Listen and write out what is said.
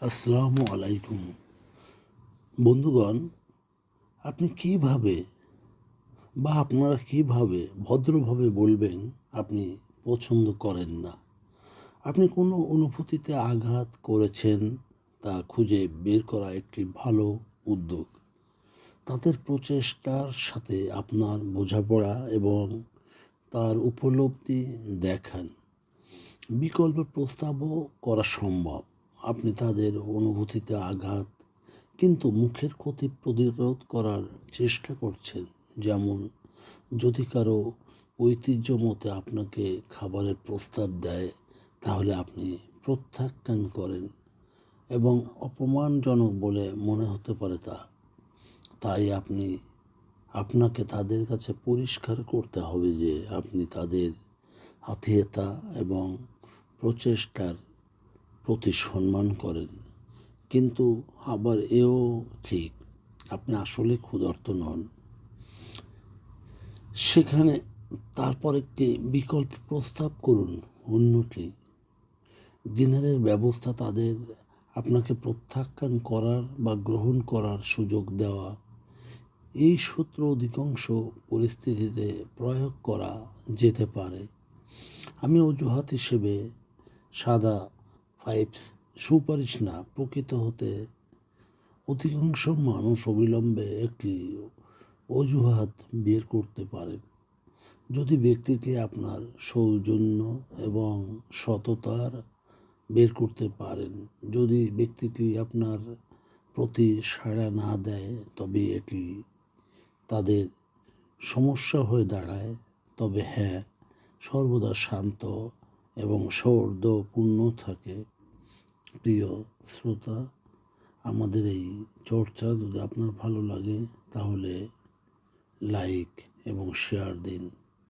আসসালামু আলাইকুম। বন্ধুগণ, আপনি কীভাবে বা আপনারা কীভাবে ভদ্রভাবে বলবেন আপনি পছন্দ করেন না? আপনি কোনো অনুভূতিতে আঘাত করেছেন তা খুঁজে বের করা একটি ভালো উদ্যোগ। তাদের প্রচেষ্টার সাথে আপনার বোঝাপড়া এবং তার উপলব্ধি দেখান। বিকল্প প্রস্তাবও করা সম্ভব। আপনি তাদের অনুভূতিতে আঘাত, কিন্তু মুখের ক্ষতি প্রতিরোধ করার চেষ্টা করছেন। যেমন, যদি কারও ঐতিহ্য মতে আপনাকে খাবারের প্রস্তাব দেয়, তাহলে আপনি প্রত্যাখ্যান করেন এবং অপমানজনক বলে মনে হতে পারে তা। তাই আপনি, আপনাকে তাদের কাছে পরিষ্কার করতে হবে যে আপনি তাদের আত্মীয়তা এবং প্রচেষ্টার প্রতি সম্মান করেন। কিন্তু আবার এও ঠিক, আপনি আসলে ক্ষুধার্ত নন। সেখানে তারপর একটি বিকল্প প্রস্তাব করুন অন্যটি। ডিনারের ব্যবস্থা তাদের আপনাকে প্রত্যাখ্যান করার বা গ্রহণ করার সুযোগ দেওয়া, এই সূত্র অধিকাংশ পরিস্থিতিতে প্রয়োগ করা যেতে পারে। আমি অজুহাত হিসেবে সাদা ফাইভস সুপারিশ না, প্রকৃত হতে অধিকাংশ মানুষ অবিলম্বে একটি অজুহাত বের করতে পারেন যদি ব্যক্তিকে আপনার সৌজন্য এবং সততার বের করতে পারেন, যদি ব্যক্তিটি আপনার প্রতি সাড়া না দেয়, তবে এটি তাদের সমস্যা হয়ে দাঁড়ায়। তবে হ্যাঁ সর্বদা শান্ত এবং সৌর্দপূর্ণ থাকে। প্রিয় শ্রোতা আমাদের এই চর্চা যদি আপনার ভালো লাগে তাহলে লাইক এবং শেয়ার দিন।